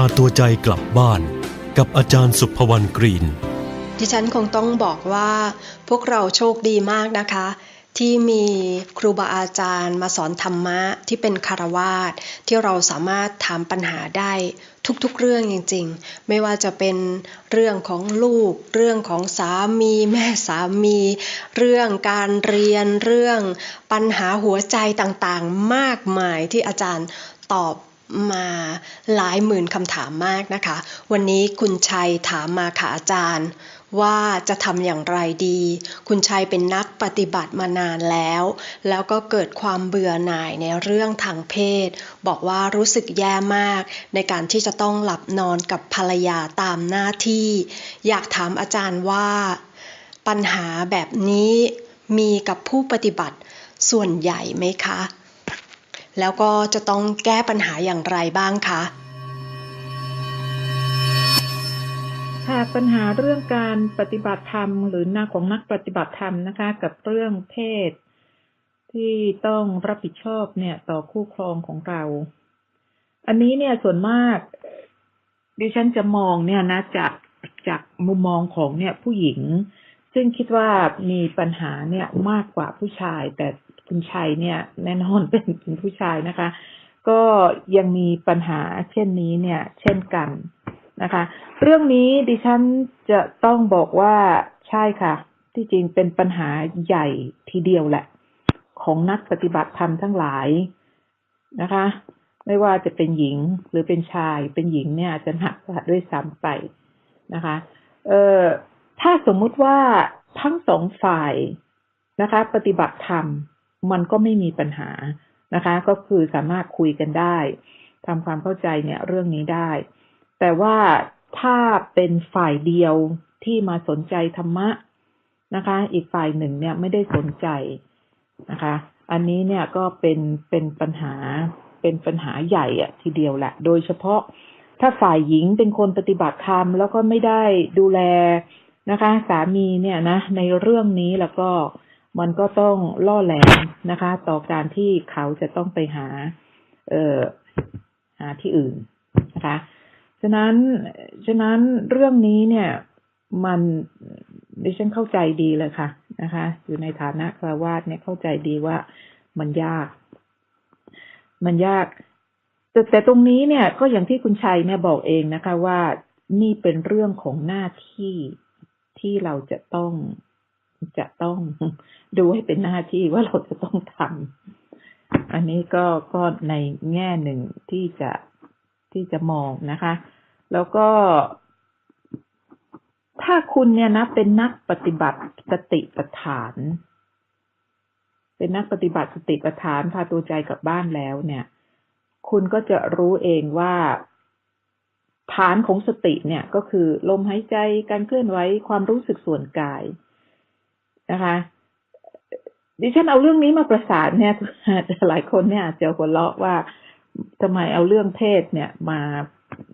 าตัวใจกลับบ้านกับอาจารย์สุภวรรณกรีน ดิฉันคงต้องบอกว่าพวกเราโชคดีมากนะคะ ที่มีครูบาอาจารย์มาสอนธรรมะที่เป็นคารวาสที่เราสามารถถามปัญหาได้ทุกๆเรื่องจริงๆ ไม่ว่าจะเป็นเรื่องของลูก เรื่องของสามี แม่สามี เรื่องการเรียนเรื่องปัญหาหัวใจต่างๆ มากมายที่อาจารย์ตอบ มาหลายหมื่นคำถามมากนะคะ วันนี้คุณชัยถามมาค่ะอาจารย์ ว่าจะทำอย่างไรดี คุณชัยเป็นนักปฏิบัติมานานแล้ว แล้วก็เกิดความเบื่อหน่ายในเรื่องทางเพศ บอกว่ารู้สึกแย่มาก ในการที่จะต้องหลับนอนกับภรรยาตามหน้าที่ อยากถามอาจารย์ว่า ปัญหาแบบนี้มีกับผู้ปฏิบัติส่วนใหญ่ไหมคะ แล้วก็จะต้องแก้ปัญหาอย่างไรบ้างคะค่ะปัญหาเรื่องการปฏิบัติธรรม หรือหน้าของนักปฏิบัติธรรมนะคะ กับเรื่องเพศ ที่ต้องรับผิดชอบเนี่ย ต่อคู่ครองของเรา อันนี้เนี่ยส่วนมาก ดิฉันจะมองเนี่ยนะจากจากมุมมองของเนี่ยผู้หญิง ซึ่งคิดว่ามีปัญหาเนี่ยมากกว่าผู้ชาย แต่ คุณชัยเนี่ย แน่นอนเป็นเป็นผู้ชายนะคะ ก็ยังมีปัญหาเช่นนี้เนี่ย เช่นกันนะคะ เรื่องนี้ดิฉันจะต้องบอกว่าใช่ค่ะ ที่จริงเป็นปัญหาใหญ่ทีเดียวแหละ ของนักปฏิบัติธรรมทั้งหลายนะคะ ไม่ว่าจะเป็นหญิงหรือเป็นชายเป็นหญิงเนี่ยจะหนักกว่าด้วยซ้ำไปนะคะ เอ่อถ้าสมมุติว่าทั้งสองฝ่ายนะคะ ปฏิบัติธรรม มันก็ไม่มีปัญหานะคะ ก็คือสามารถคุยกันได้ทำความเข้าใจเนี่ยเรื่องนี้ได้ แต่ว่าถ้าเป็นฝ่ายเดียวที่มาสนใจธรรมะนะคะ อีกฝ่ายหนึ่งเนี่ยไม่ได้สนใจนะคะ อันนี้เนี่ยก็เป็นเป็นปัญหาเป็นปัญหาใหญ่อะทีเดียวแหละ โดยเฉพาะถ้าฝ่ายหญิงเป็นคนปฏิบัติธรรมแล้วก็ไม่ได้ดูแลนะคะ สามีเนี่ยนะ ในเรื่องนี้แล้วก็ มันก็ต้องล่อแหลมนะคะ ต่อการที่เขาจะต้องไปหา เอ่อหาที่อื่นนะคะ ฉะนั้นฉะนั้นเรื่องนี้เนี่ย มันดิฉันเข้าใจดีเลยค่ะนะคะ อยู่ในฐานะคราวาสเนี่ยเข้าใจดีว่ามันยาก มันยาก แต่แต่ตรงนี้เนี่ย ก็อย่างที่คุณชัยเนี่ยบอกเองนะคะ ว่านี่เป็นเรื่องของหน้าที่ที่เราจะต้อง จะต้องดูให้เป็นหน้าที่ว่าเราจะต้องทำอันนี้ก็ก็ในแง่หนึ่งที่จะที่จะมองนะคะ แล้วก็ ถ้าคุณเนี่ยนะ เป็นนักปฏิบัติสติปัฏฐาน เป็นนักปฏิบัติสติปัฏฐานพาตัวใจกลับบ้านแล้วเนี่ย คุณก็จะรู้เองว่าฐานของสติเนี่ยก็คือลมหายใจการเคลื่อนไหวความรู้สึกส่วนกาย นะคะดิฉันเอาเรื่องนี้มาประสานเนี่ยหลายคนเนี่ยอาจจะหัวเราะว่าทำไมเอาเรื่องเพศเนี่ยมา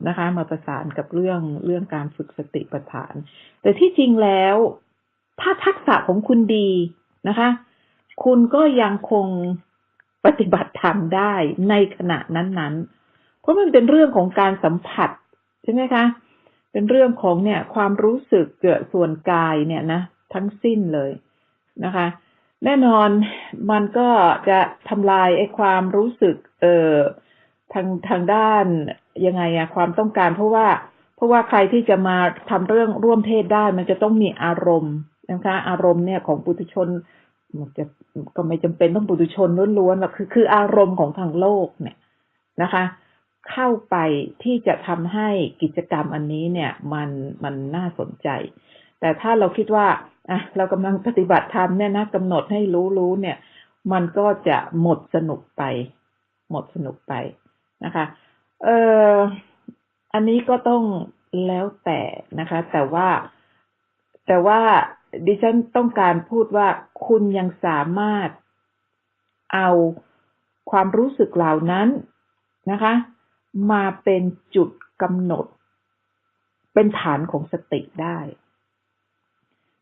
นะคะ มาประสานกับเรื่องเรื่องการฝึกสติปัฏฐาน แต่ที่จริงแล้ว ถ้าทักษะของคุณดีนะคะ คุณก็ยังคงปฏิบัติธรรมได้ในขณะนั้นๆ เพราะมันเป็นเรื่องของการสัมผัสใช่ไหมคะ เป็นเรื่องของเนี่ยความรู้สึกเกิดส่วนกายเนี่ยนะ ทั้งสิ้นเลยนะคะ แน่นอนมันก็จะทำลายไอ้ความรู้สึกเอ่อทางทางด้านยังไงอะความต้องการ เพราะว่าเพราะว่าใครที่จะมาทำเรื่องร่วมเพศได้ มันจะต้องมีอารมณ์นะคะ อารมณ์เนี่ยของปุถุชนมันจะก็ไม่จำเป็นต้องปุถุชนล้วนๆหรอกคือคืออารมณ์ของทางโลกเนี่ยนะคะ เข้าไปที่จะทำให้กิจกรรมอันนี้เนี่ย มันมันน่าสนใจ แต่ถ้าเราคิดว่าอะเรากำลังปฏิบัติธรรมเนี่ยนะกำหนดให้รู้รู้เนี่ย มันก็จะหมดสนุกไป หมดสนุกไปนะคะ เอออันนี้ก็ต้องแล้วแต่นะคะ แต่ว่าแต่ว่าดิฉันต้องการพูดว่าคุณยังสามารถเอาความรู้สึกเหล่านั้นนะคะ มาเป็นจุดกำหนด เป็นฐานของสติได้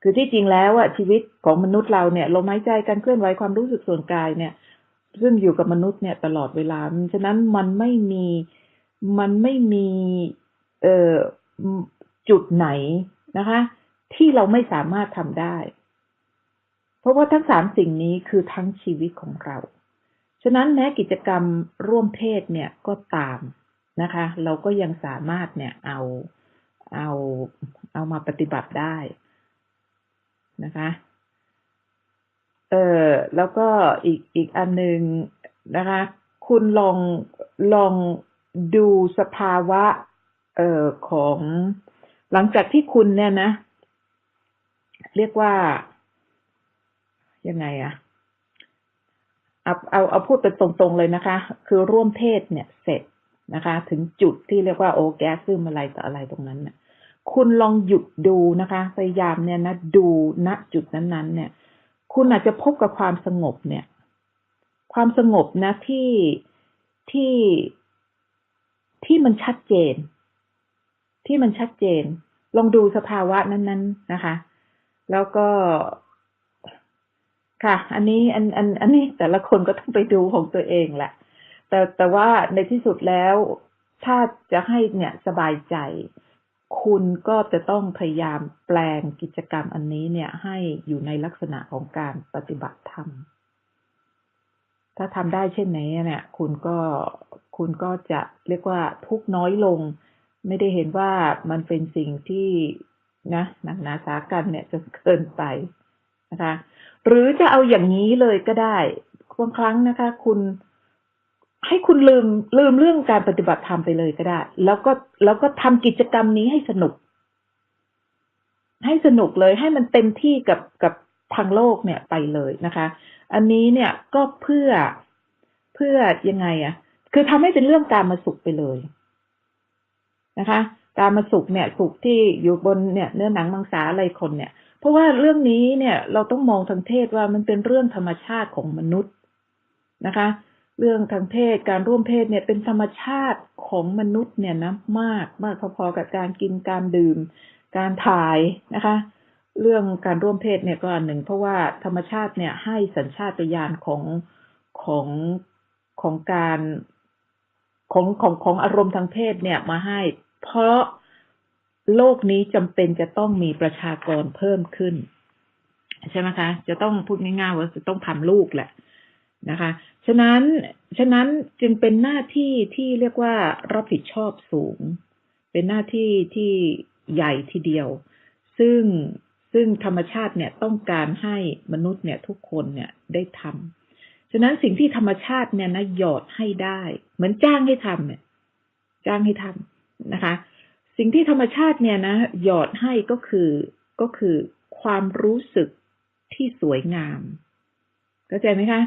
คือที่จริงแล้วอะชีวิตของมนุษย์เราเนี่ยลมหายใจการเคลื่อนไหวความรู้สึกส่วนกายเนี่ย ซึ่งอยู่กับมนุษย์เนี่ยตลอดเวลาฉะนั้นมันไม่มีมันไม่มีเอ่อจุดไหนนะคะ ที่เราไม่สามารถทำได้ เพราะว่าทั้งสามสิ่งนี้คือทั้งชีวิตของเรา ฉะนั้นแม้กิจกรรมร่วมเพศเนี่ยก็ตามนะคะ เราก็ยังสามารถเนี่ยเอาเอาเอามาปฏิบัติได้ นะคะเออแล้วก็อีกอีกอันหนึ่งนะคะ คุณลองลองดูสภาวะเอ่อของหลังจากที่คุณเนี่ยนะ เรียกว่ายังไงอะเอาเอาเอาพูดเป็นตรงๆเลยนะคะ คือร่วมเพศเนี่ยเสร็จนะคะ ถึงจุดที่เรียกว่าโอแกซึมอะไรต่ออะไรตรงนั้นเนี่ย คุณลองหยุดดูนะคะพยายามเนี่ยนะดูณจุดนั้นๆ เนี่ย คุณอาจจะพบกับความสงบเนี่ย ความสงบนะที่ที่ที่มันชัดเจน ที่มันชัดเจน ลองดูสภาวะนั้นๆนะคะ แล้วก็ค่ะ อันนี้อันอันอันนี้แต่ละคนก็ต้องไปดูของตัวเองแหละ แต่แต่ว่าในที่สุดแล้ว ถ้าจะให้เนี่ยสบายใจ คุณก็จะต้องพยายามแปลงกิจกรรมอันนี้เนี่ยให้อยู่ในลักษณะของการปฏิบัติธรรม ถ้าทำได้เช่นนี้เนี่ย คุณก็คุณก็จะเรียกว่าทุกน้อยลง ไม่ได้เห็นว่ามันเป็นสิ่งที่นะหนักหนาสากันเนี่ยจนเกินไปนะคะ หรือจะเอาอย่างนี้เลยก็ได้บางครั้งนะคะ คุณ ให้คุณลืมลืมเรื่องการปฏิบัติธรรมไปเลยก็ได้ แล้วก็แล้วก็ทำกิจกรรมนี้ให้สนุก ให้สนุกเลยให้มันเต็มที่กับกับทางโลกเนี่ยไปเลยนะคะ อันนี้เนี่ยก็เพื่อเพื่อยังไงอะคือทำให้เป็นเรื่องการมาสุขไปเลยนะคะการมาสุขเนี่ยสุขที่อยู่บนเนี่ยเนื้อหนังมังสาอะไรคนเนี่ย เพราะว่าเรื่องนี้เนี่ยเราต้องมองทางเทศว่ามันเป็นเรื่องธรรมชาติของมนุษย์นะคะ เรื่องทางเพศการร่วมเพศเนี่ยเป็นธรรมชาติของมนุษย์เนี่ยนะมากมากพอๆกับการกินการดื่ม การถ่ายนะคะ เรื่องการร่วมเพศเนี่ยก็อันหนึ่ง เพราะว่าธรรมชาติเนี่ยให้สัญชาตญาณของของของการของของของอารมณ์ทางเพศเนี่ยมาให้ เพราะโลกนี้จำเป็นจะต้องมีประชากรเพิ่มขึ้น ใช่ไหมคะ จะต้องพูดง่ายๆว่าจะต้องทำลูกแหละ นะคะ ฉะนั้นฉะนั้นจึงเป็นหน้าที่ที่เรียกว่ารับผิดชอบสูง เป็นหน้าที่ที่ใหญ่ทีเดียว ซึ่งซึ่งธรรมชาติเนี่ยต้องการให้มนุษย์เนี่ยทุกคนเนี่ยได้ทำฉะนั้นสิ่งที่ธรรมชาติเนี่ยนะหยอดให้ได้ เหมือนจ้างให้ทำเนี่ยจ้างให้ทำนะคะ สิ่งที่ธรรมชาติเนี่ยนะหยอดให้ก็คือก็คือความรู้สึกที่สวยงามเข้าใจไหมคะ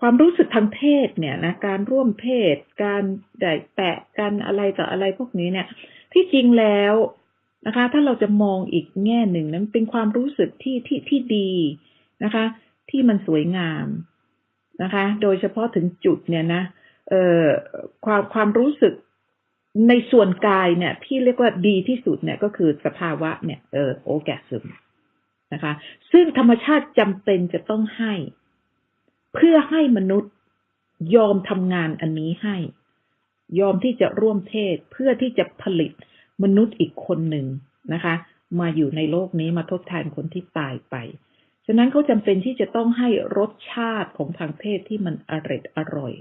ความรู้สึกทางเพศเนี่ยนะการร่วมเพศ การได้แตะกันอะไรต่ออะไรพวกนี้เนี่ย ที่จริงแล้วนะคะ ถ้าเราจะมองอีกแง่หนึ่งนั้นเป็นความรู้สึกที่ที่ที่ดีนะคะ ที่มันสวยงามนะคะ โดยเฉพาะถึงจุดเนี่ยนะเอ่อความความรู้สึกในส่วนกายเนี่ย ที่เรียกว่าดีที่สุดเนี่ยก็คือสภาวะเนี่ยเออโอแกซึมนะคะ ซึ่งธรรมชาติจำเป็นจะต้องให้ เพื่อให้มนุษย์ยอมทำงานอันนี้ให้ ยอมที่จะร่วมเพศเพื่อที่จะผลิตมนุษย์อีกคนหนึ่งนะคะ มาอยู่ในโลกนี้มาทดแทนคนที่ตายไป ฉะนั้นเขาจำเป็นที่จะต้องให้รสชาติของทางเพศที่มันอร่อยอร่อย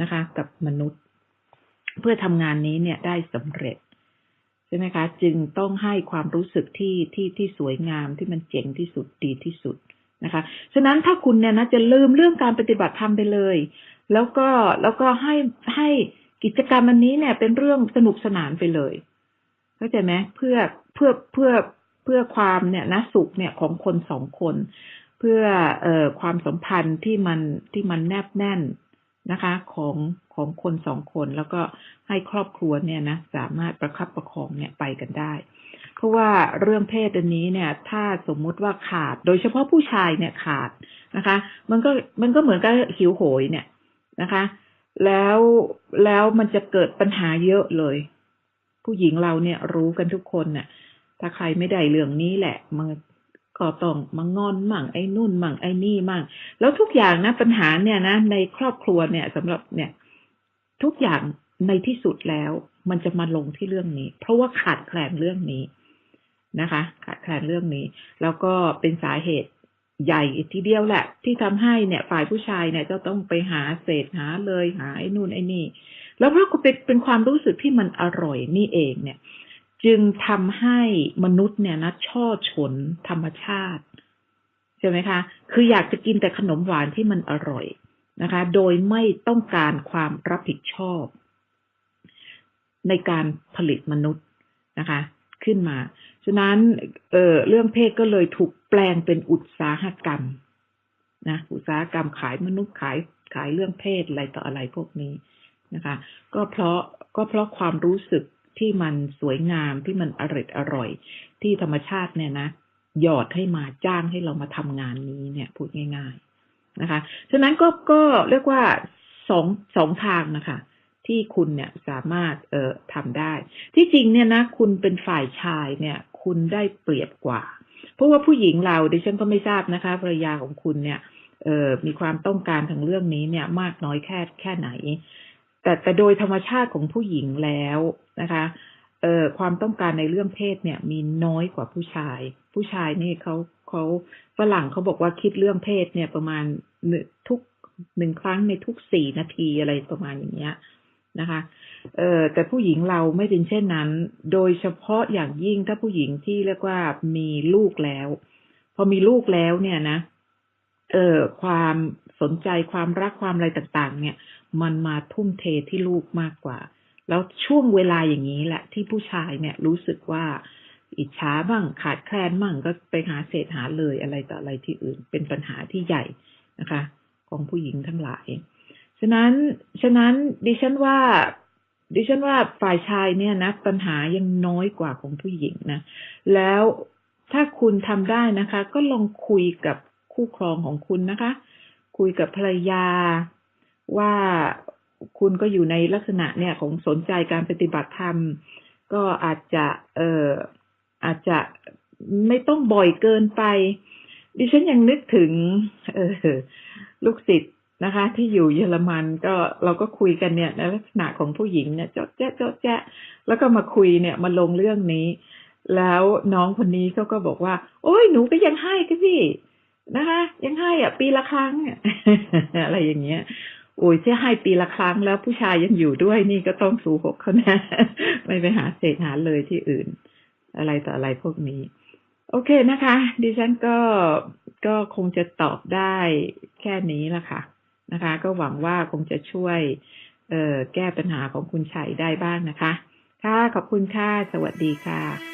นะคะ กับมนุษย์ เพื่อทำงานนี้เนี่ยได้สำเร็จใช่ไหมคะ จึงต้องให้ความรู้สึกที่ที่ที่สวยงามที่มันเจ๋งที่สุดดีที่สุด นะคะ ฉะนั้นถ้าคุณเนี่ยนะจะลืมเรื่องการปฏิบัติธรรมไปเลย แล้วก็แล้วก็ให้ให้กิจกรรมอันนี้เนี่ยเป็นเรื่องสนุกสนานไปเลย เข้าใจไหมเพื่อเพื่อเพื่อเพื่อความเนี่ยนะสุขเนี่ยของคนสองคน เพื่อเอ่อความสัมพันธ์ที่มันที่มันแนบแน่นนะคะ ของของคนสองคนแล้วก็ให้ครอบครัวเนี่ยนะสามารถประคับประคองเนี่ยไปกันได้ เพราะว่าเรื่องเพศอันนี้เนี่ย ถ้าสมมุติว่าขาด โดยเฉพาะผู้ชายเนี่ยขาดนะคะ มันก็มันก็เหมือนกับหิวโหยเนี่ยนะคะ แล้วแล้วมันจะเกิดปัญหาเยอะเลย ผู้หญิงเราเนี่ยรู้กันทุกคนเนี่ยถ้าใครไม่ได้เรื่องนี้แหละมันก็ต้องมางอนมั่งไอ้นู่นมั่งไอ้นี่มั่งแล้วทุกอย่างนะปัญหาเนี่ยนะ ในครอบครัวเนี่ยสำหรับเนี่ย ทุกอย่างในที่สุดแล้ว มันจะมาลงที่เรื่องนี้ เพราะว่าขาดแคลนเรื่องนี้ นะคะขาดแคลนเรื่องนี้ แล้วก็เป็นสาเหตุใหญ่ทีเดียวแหละ ที่ทำให้เนี่ยฝ่ายผู้ชายเนี่ยจะต้องไปหาเศษหาเลยหาไอ้นู่นไอ้นี่ แล้วเพราะเป็นเป็นความรู้สึกที่มันอร่อยนี่เองเนี่ย จึงทำให้มนุษย์เนี่ยนะช่อฉนธรรมชาติใช่ไหมคะ คืออยากจะกินแต่ขนมหวานที่มันอร่อยนะคะ โดยไม่ต้องการความรับผิดชอบ ในการผลิตมนุษย์นะคะ ขึ้นมา ฉะนั้นเออเรื่องเพศก็เลยถูกแปลงเป็นอุตสาหกรรมนะอุตสาหกรรมขายมนุษย์ขายขายเรื่องเพศอะไรต่ออะไรพวกนี้นะคะ ก็เพราะก็เพราะความรู้สึกที่มันสวยงามที่มันอร่อยอร่อย ที่ธรรมชาติเนี่ยนะหยอดให้มาจ้างให้เรามาทำงานนี้เนี่ยพูดง่ายๆนะคะ ฉะนั้นก็ก็เรียกว่าสองสองทางนะคะ ที่คุณเนี่ยสามารถเอ่อทำได้ ที่จริงเนี่ยนะ คุณเป็นฝ่ายชายเนี่ย คุณได้เปรียบกว่า เพราะว่าผู้หญิงเราดิฉันก็ไม่ทราบนะคะภรรยาของคุณเนี่ยมีความต้องการทางเรื่องนี้เนี่ยมากน้อยแค่แค่ไหน แต่แต่โดยธรรมชาติของผู้หญิงแล้วนะคะเอ่อความต้องการในเรื่องเพศเนี่ยมีน้อยกว่าผู้ชาย ผู้ชายนี่เขาเขาฝรั่งเขาบอกว่าคิดเรื่องเพศเนี่ยประมาณทุกหนึ่งครั้งในทุกสี่นาทีอะไรประมาณอย่างเงี้ยนะคะ เออแต่ผู้หญิงเราไม่เป็นเช่นนั้น โดยเฉพาะอย่างยิ่งถ้าผู้หญิงที่เรียกว่ามีลูกแล้ว พอมีลูกแล้วเนี่ยนะ เออความสนใจความรักความอะไรต่าง ๆ เนี่ย มันมาทุ่มเทที่ลูกมากกว่า แล้วช่วงเวลาอย่างนี้แหละ ที่ผู้ชายเนี่ยรู้สึกว่าอิจฉาบ้างขาดแคลนบ้างก็ไปหาเศษหาเลยอะไรต่ออะไรที่อื่น เป็นปัญหาที่ใหญ่นะคะ ของผู้หญิงทั้งหลาย ฉะนั้นฉะนั้นดิฉันว่า ดิฉันว่าฝ่ายชายเนี่ยนะปัญหายังน้อยกว่าของผู้หญิงนะ แล้วถ้าคุณทำได้นะคะ ก็ลองคุยกับคู่ครองของคุณนะคะ คุยกับภรรยาว่าคุณก็อยู่ในลักษณะเนี่ยของสนใจการปฏิบัติธรรม ก็อาจจะเอ่ออาจจะไม่ต้องบ่อยเกินไป ดิฉันยังนึกถึง เออลูกศิษย์ นะคะ ที่อยู่เยอรมันก็เราก็คุยกันเนี่ยในลักษณะของผู้หญิงเนี่ยเจาะแจ๊ะเจาะแจ๊ะแล้วก็มาคุยเนี่ยมาลงเรื่องนี้ แล้วน้องคนนี้เขาก็บอกว่า โอ้ยหนูก็ยังให้ก็พี่นะคะ ยังให้อะ ปีละครั้งอะอะไรอย่างเงี้ยโอ้ยที่ให้ปีละครั้งแล้วผู้ชายยังอยู่ด้วยนี่ก็ต้องสูหกเขานะไม่ไปหาเศษหาเลยที่อื่น อะไรต่ออะไรพวกนี้ โอเคนะคะ ดิฉันก็ก็คงจะตอบได้แค่นี้ละค่ะ นะคะ ก็หวังว่าคงจะช่วยแก้ปัญหาของคุณชัยได้บ้างนะคะ ค่ะ ขอบคุณค่ะ สวัสดีค่ะ